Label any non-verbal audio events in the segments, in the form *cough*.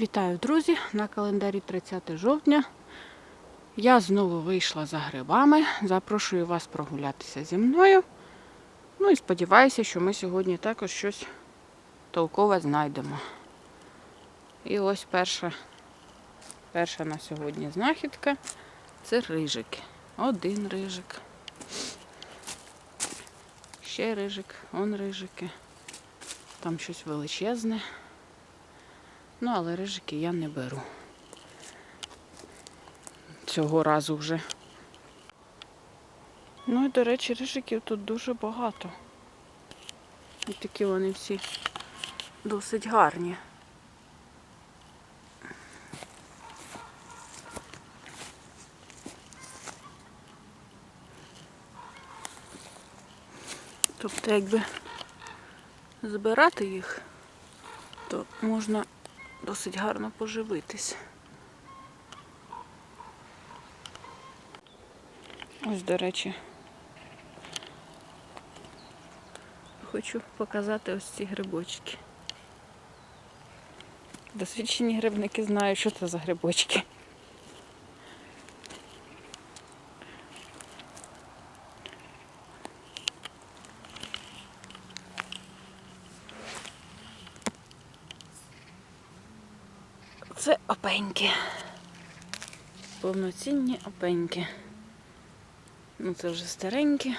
Вітаю, друзі! На календарі 30 жовтня. Я знову вийшла за грибами. Запрошую вас прогулятися зі мною. Ну і сподіваюся, що ми сьогодні також щось толкове знайдемо. І ось перша, перша на сьогодні знахідка це рижики. Один рижик. Ще рижик, он рижики. Там щось величезне. Ну, але рижики я не беру. Цього разу вже. Ну і, до речі, рижиків тут дуже багато. І такі вони всі досить гарні. Тобто, якби збирати їх, то можна досить гарно поживитись. Ось, до речі, хочу показати ось ці грибочки. Досвідчені грибники знають, що це за грибочки. Це опеньки. Повноцінні опеньки. Ну це вже старенькі.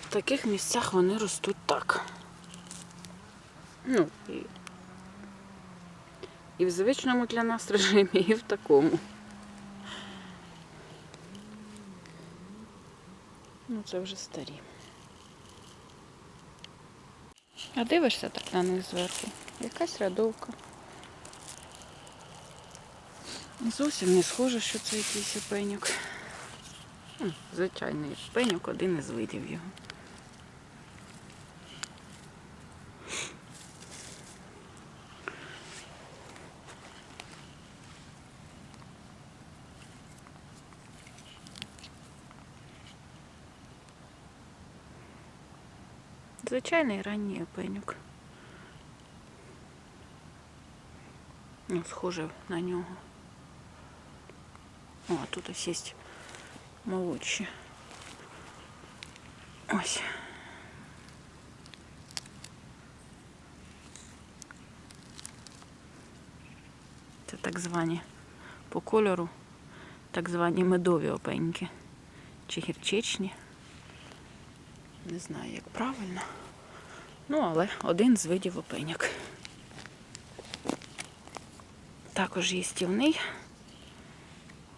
В таких місцях вони ростуть так. Ну, і, і в звичному для нас режимі, і в такому. Це вже старі. А дивишся так на них зверху. Якась рядовка. Зовсім не схоже, що це якийсь пенюк. Звичайний пенюк, один із видів його. Звичайний ранній опеньок. Ну, схоже на нього. О, а тут ось є молодші. Ось. Це так звані по кольору, так звані медові опеньки. Чи гірчичні. Не знаю, як правильно. Ну, але один з видів опеньок. Також їстівний.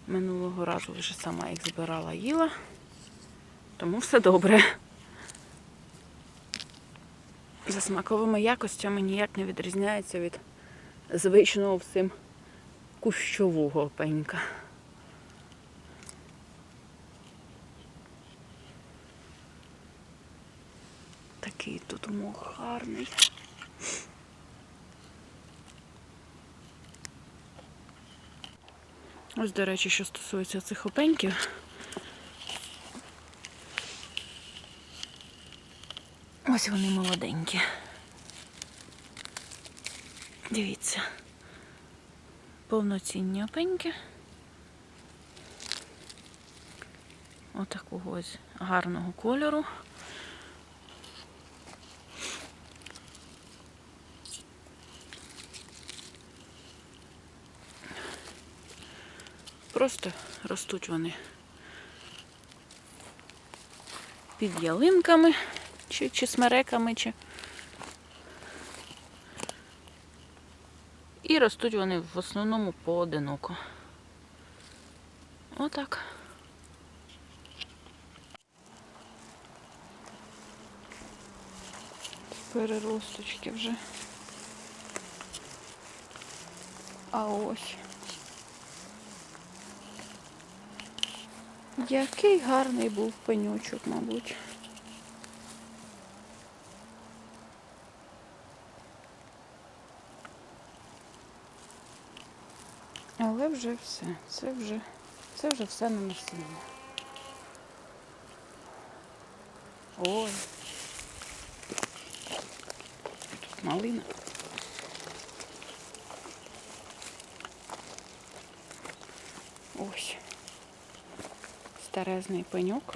Минулого разу вже сама їх збирала їла, тому все добре. За смаковими якостями ніяк не відрізняється від звичного всім кущового опенька. Такий тут мох гарний. Ось, до речі, що стосується цих опеньків. Ось вони молоденькі. Дивіться. Повноцінні опеньки. Отакого ось гарного кольору. Просто ростуть вони під ялинками, чи, чи смереками, чи. І ростуть вони в основному поодиноко. Отак. Переросточки вже. А ось. Який гарний був пенючок, мабуть. Але вже все. Це вже, це вже все на насіння. Ой. Тут малина. Ось. Старезний пеньок.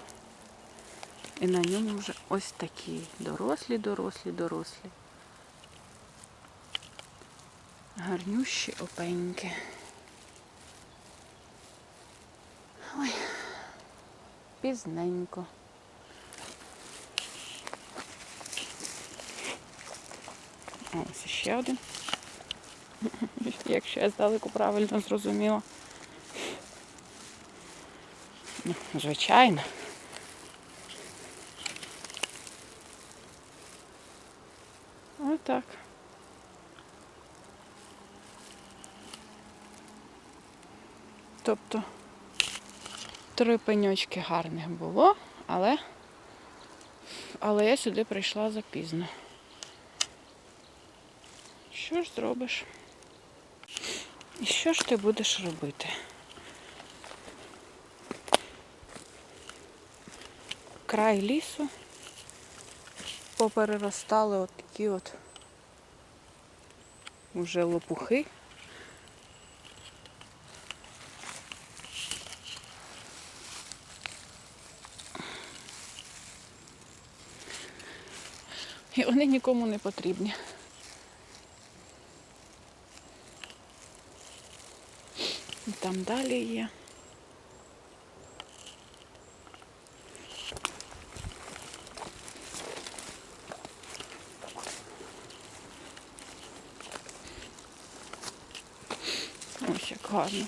І на ньому вже ось такі дорослі, дорослі, дорослі. Гарнющі опеньки. Ой, пізненько. Ось ще один. *laughs* Якщо я здалеку правильно зрозуміла. Ну, звичайно. Отак. Тобто три пеньочки гарних було, але, але я сюди прийшла запізно. Що ж зробиш? І що ж ти будеш робити? Край лісу попереростали от такі от уже лопухи. І вони нікому не потрібні. І там далі є. Ось як гарно.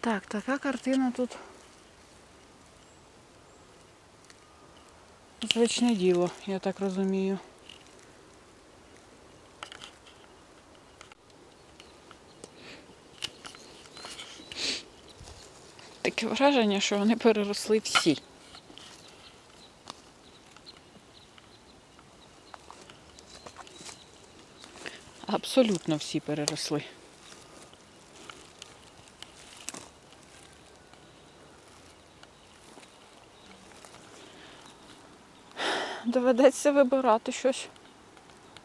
Так, така картина тут. Звичне діло, я так розумію. Таке враження, що вони переросли всі. Абсолютно всі переросли. Доведеться вибирати щось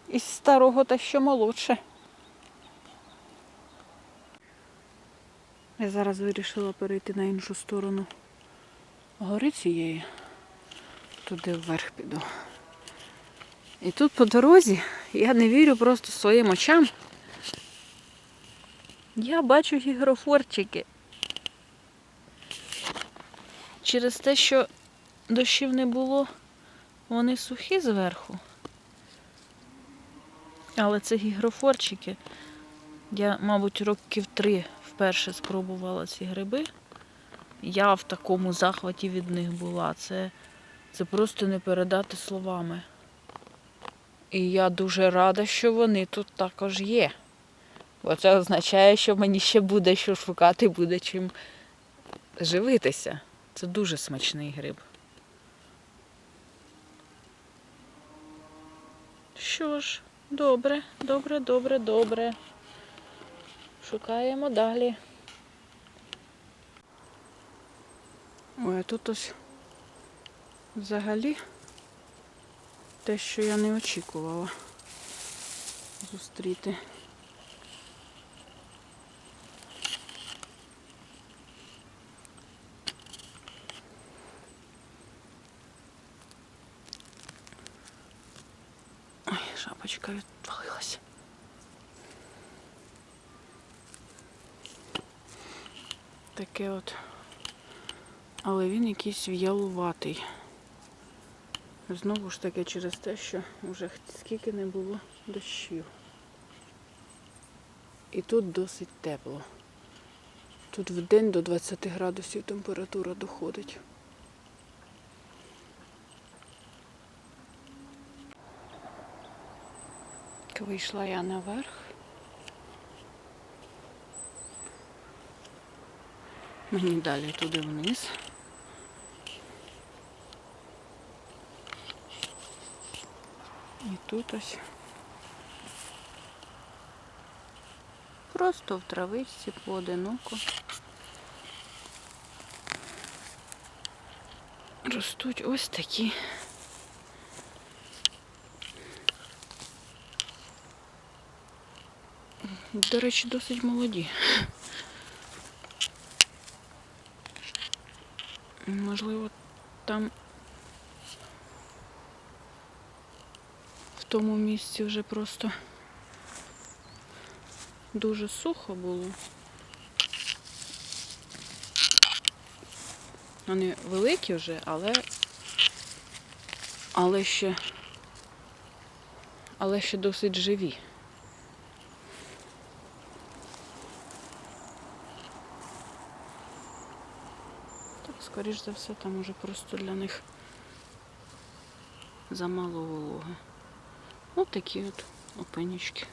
із старого та що молодше. Я зараз вирішила перейти на іншу сторону гори цієї. Туди вверх піду. І тут по дорозі я не вірю просто своїм очам. Я бачу гігрофорчики. Через те, що дощів не було, вони сухі зверху. Але це гігрофорчики. Я, мабуть, років три вперше спробувала ці гриби. Я в такому захваті від них була. Це, це просто не передати словами. І я дуже рада, що вони тут також є. Бо це означає, що мені ще буде що шукати, буде чим живитися. Це дуже смачний гриб. Що ж, добре, добре, добре, добре. Шукаємо далі. Ой, а тут ось взагалі те, що я не очікувала зустріти. Ой, шапочка відвалилась. Таке от. Але він якийсь в'ялуватий. Знову ж таки через те, що вже скільки не було дощів. І тут досить тепло. Тут в день до 20 градусів температура доходить. Вийшла я наверх. Мені далі туди вниз. І тут ось просто в травичці поодиноко. Ростуть ось такі. До речі, досить молоді. Можливо, там тому місці вже просто дуже сухо було. Вони великі вже, але але ще але ще досить живі. Так, скоріш за все, там уже просто для них замало вологи. Ось такі от опенічки.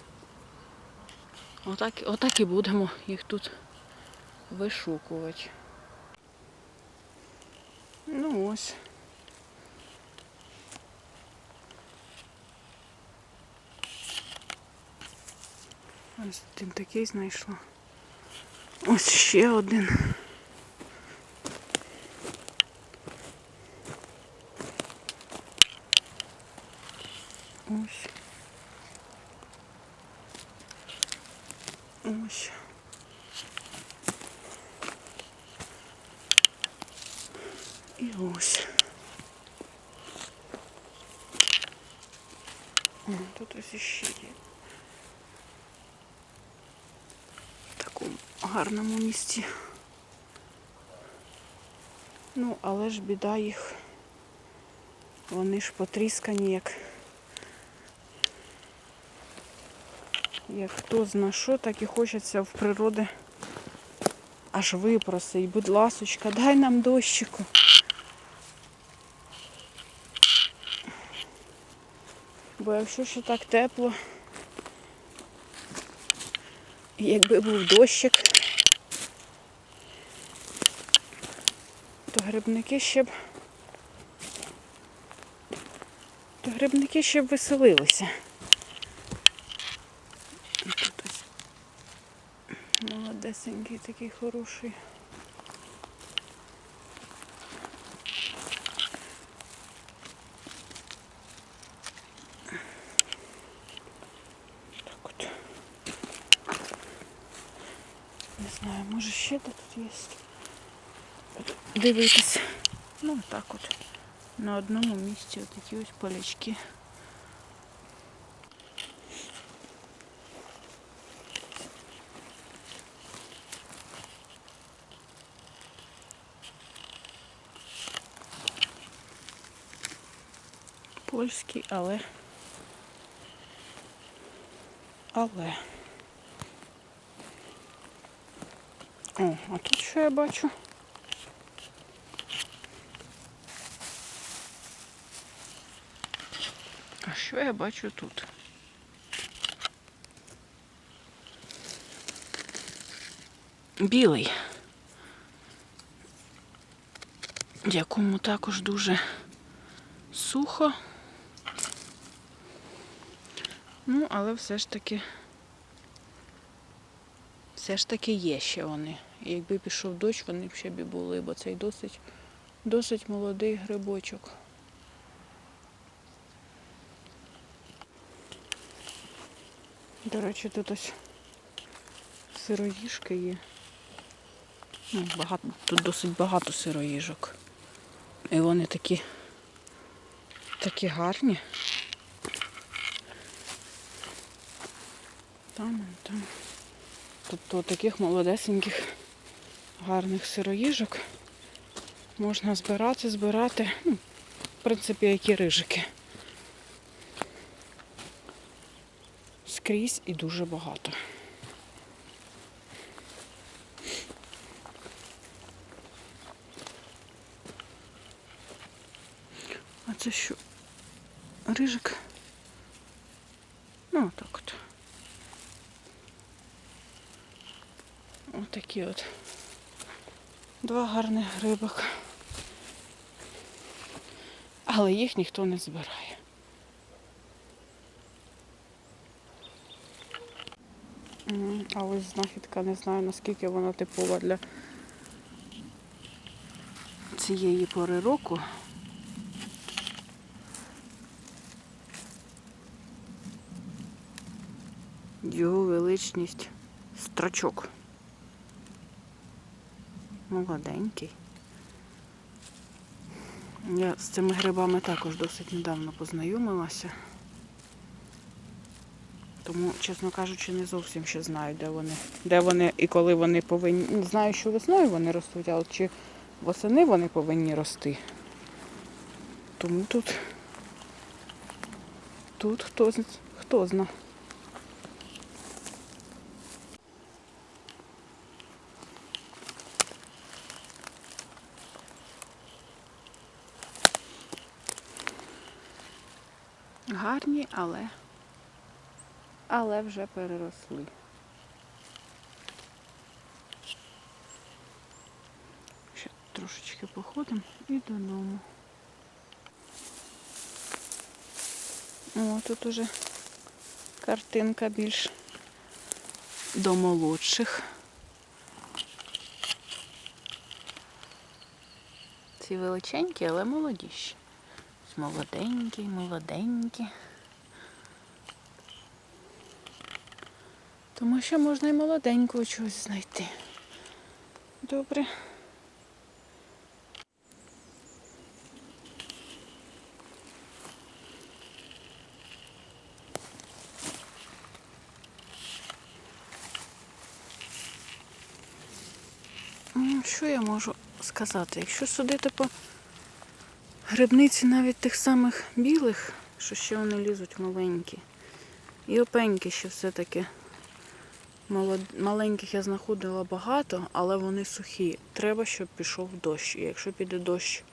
Отак, отак і будемо їх тут вишукувати. Ну ось. Ось один такий знайшла. Ось ще один. Ось. Ось. І ось. О, тут ось іще є. В такому гарному місці. Ну, але ж біда їх. Вони ж потріскані, як як хто зна що, так і хочеться в природи аж випросить. Будь ласочка, дай нам дощику. Бо якщо ще так тепло, якби був дощик, то грибники ще б то грибники ще б веселилися. І Тут ось молодесенький такий хороший. Так от. Не знаю, може ще де тут є. Дивитись. Ну так от. На одному місці отакі ось полячки. Польський, але. Але. О, а тут що я бачу? А що я бачу тут? Білий, якому також дуже сухо. Ну, але все ж таки, все ж таки є ще вони. І якби пішов дощ, вони б ще б були, бо цей досить, досить молодий грибочок. До речі, тут ось сироїжки є. Ну, багато, тут досить багато сироїжок. І вони такі, такі гарні. Там, там. Тобто таких молодесеньких гарних сироїжок можна збирати, збирати, ну, в принципі, які рижики. Скрізь і дуже багато. А це що? Рижик? Ну, так от. Отакі от. Два гарних грибок. Але їх ніхто не збирає. А ось знахідка, не знаю наскільки вона типова для цієї пори року. Його величність страчок. Молоденький. Я з цими грибами також досить недавно познайомилася. Тому, чесно кажучи, не зовсім ще знаю, де вони. Де вони і коли вони повинні. Знаю, що весною вони ростуть, а от чи восени вони повинні рости. Тому тут. Тут хто, хто зна. Гарні, але але вже переросли. Ще трошечки походимо і додому. О, тут уже картинка більш до молодших. Ці величенькі, але молодіші. Молоденькі, молоденькі. Тому що можна і молоденького чогось знайти. Добре. Що я можу сказати? Якщо судити по грибниці навіть тих самих білих, що ще вони лізуть маленькі, і опеньки, що все-таки. Маленьких я знаходила багато, але вони сухі. Треба, щоб пішов дощ. І якщо піде дощ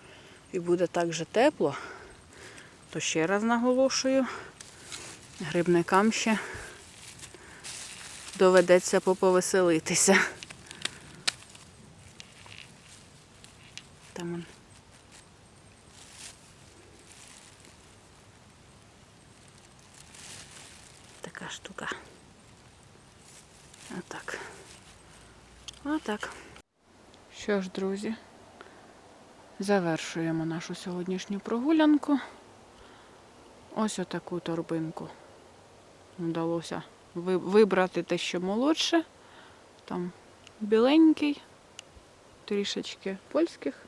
і буде так же тепло, то ще раз наголошую, грибникам ще доведеться поповеселитися. Там он. Така штука. Отак. Отак. Що ж, друзі, завершуємо нашу сьогоднішню прогулянку. Ось отаку торбинку. Вдалося вибрати те, що молодше. Там біленький, трішечки польських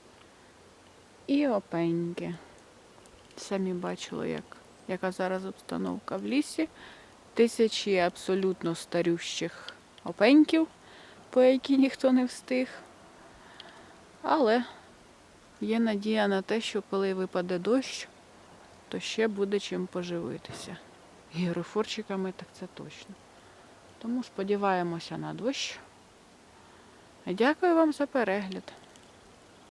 і опеньки. Самі бачили, як, яка зараз обстановка в лісі тисячі абсолютно старющих опеньків, по які ніхто не встиг. Але є надія на те, що коли випаде дощ, то ще буде чим поживитися. Гірофорчиками так це точно. Тому сподіваємося на дощ. Дякую вам за перегляд.